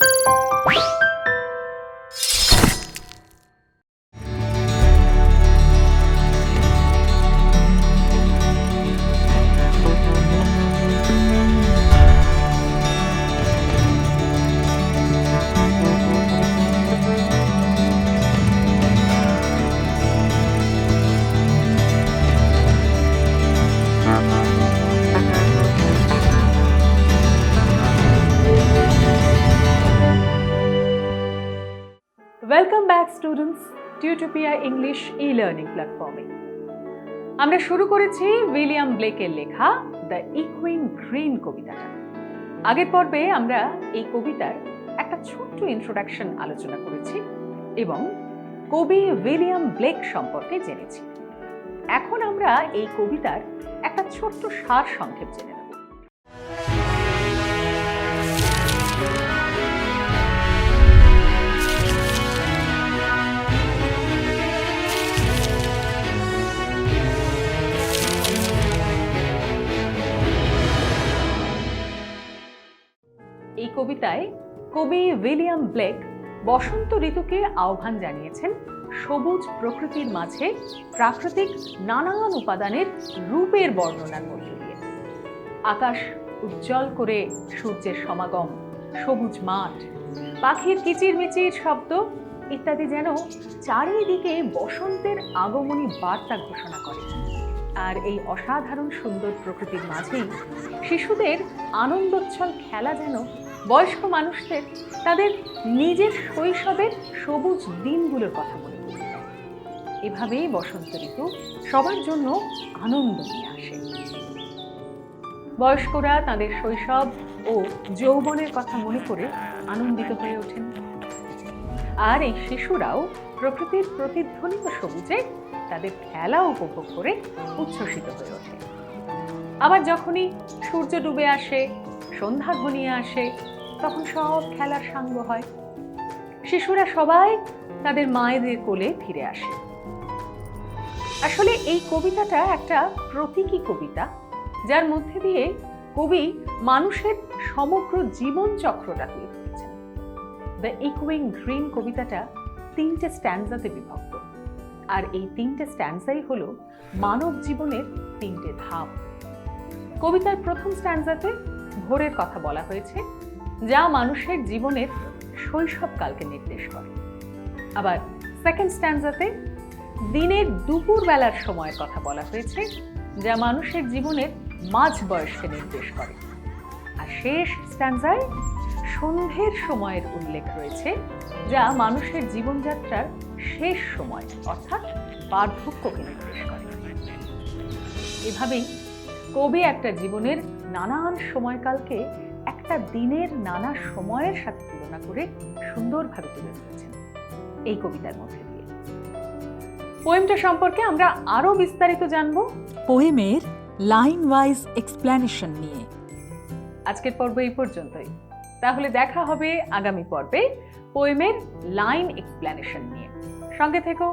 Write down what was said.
Música welcome back students Tutopia English e learning প্ল্যাটফর্মে আমরা শুরু করেছি উইলিয়াম ব্লেকের লেখা দ্য ইকুইন গ্রিন কবিতাটা। আগের পর্বে আমরা এই কবিতার একটা ছোট্ট ইন্ট্রোডাকশন আলোচনা করেছি এবং কবি উইলিয়াম ব্লেক সম্পর্কে জেনেছি। এখন আমরা এই কবিতার একটা ছোট্ট সার সংক্ষেপ জেনে কবিতায় কবি উইলিয়াম ব্লেক বসন্ত ঋতুকে আহ্বান জানিয়েছেন সবুজ প্রকৃতির মাঝে প্রাকৃতিক নানান উপাদানের রূপের বর্ণনার মধ্য দিয়ে। আকাশ উজ্জ্বল করে সূর্যের সমাগম, সবুজ মাঠ, পাখির কিচিরমিচির শব্দ ইত্যাদি যেন চারিদিকে বসন্তের আগমনী বার্তা ঘোষণা করে। আর এই অসাধারণ সুন্দর প্রকৃতির মাঝেই শিশুদের আনন্দোচ্ছল খেলা যেন বয়স্ক মানুষদের তাদের নিজের শৈশবের সবুজ দিনগুলোর কথা দেয় এভাবেই বসন্ত ঋতু সবার জন্য আনন্দ নিয়ে আসে। বয়স্করা তাদের শৈশব ও যৌবনের কথা মনে করে আনন্দিত হয়ে ওঠেন। আর এই শিশুরাও প্রকৃতির প্রতিধ্বনিত সবুজে তাদের খেলা উপভোগ করে উচ্ছ্বসিত হয়ে ওঠে। আবার যখনই সূর্য ডুবে আসে সন্ধ্যা ঘনিয়ে আসে, তখন সব খেলার সাঙ্গ হয়। শিশুরা সবাই তাদের মায়েদের কোলে ফিরে আসে। আসলে এই কবিতাটা একটা প্রতীকী কবিতা, যার মধ্যে দিয়ে কবি মানুষের সমগ্র জীবন চক্রটা তুলে ধরেছেন দ্য ইকুইং গ্রিন কবিতাটা তিনটে স্ট্যান্ডাতে বিভক্ত, আর এই তিনটে স্ট্যান্ডাই হলো মানব জীবনের তিনটে ধাপ। কবিতার প্রথম স্ট্যান্ডাতে ভোরের কথা বলা হয়েছে, যা মানুষের জীবনের শৈশবকালকে নির্দেশ করে। আবার সেকেন্ড স্ট্যান্ডাতে দিনের দুপুর বেলার সময়ের কথা বলা হয়েছে, যা মানুষের জীবনের মাঝ বয়সকে নির্দেশ করে। আর শেষ স্ট্যান্ডায় সন্ধ্যের সময়ের উল্লেখ রয়েছে, যা মানুষের জীবনযাত্রার শেষ সময়, অর্থাৎ বার্ধক্যকে নির্দেশ করে। এভাবেই কবি একটা জীবনের নানান সময়কালকে একটা দিনের নানা সময়ের সাথে তুলনা করে সুন্দরভাবে তুলে ধরেছেন এই কবিতার মধ্যে দিয়ে। পোয়েমটা সম্পর্কে আমরা আরও বিস্তারিত জানব পোয়েমের লাইন ওয়াইজ এক্সপ্ল্যানেশন নিয়ে। আজকের পর্ব এই পর্যন্তই। তাহলে দেখা হবে আগামী পর্বে পোয়েমের লাইন এক্সপ্ল্যানেশন নিয়ে। সঙ্গে থেকো।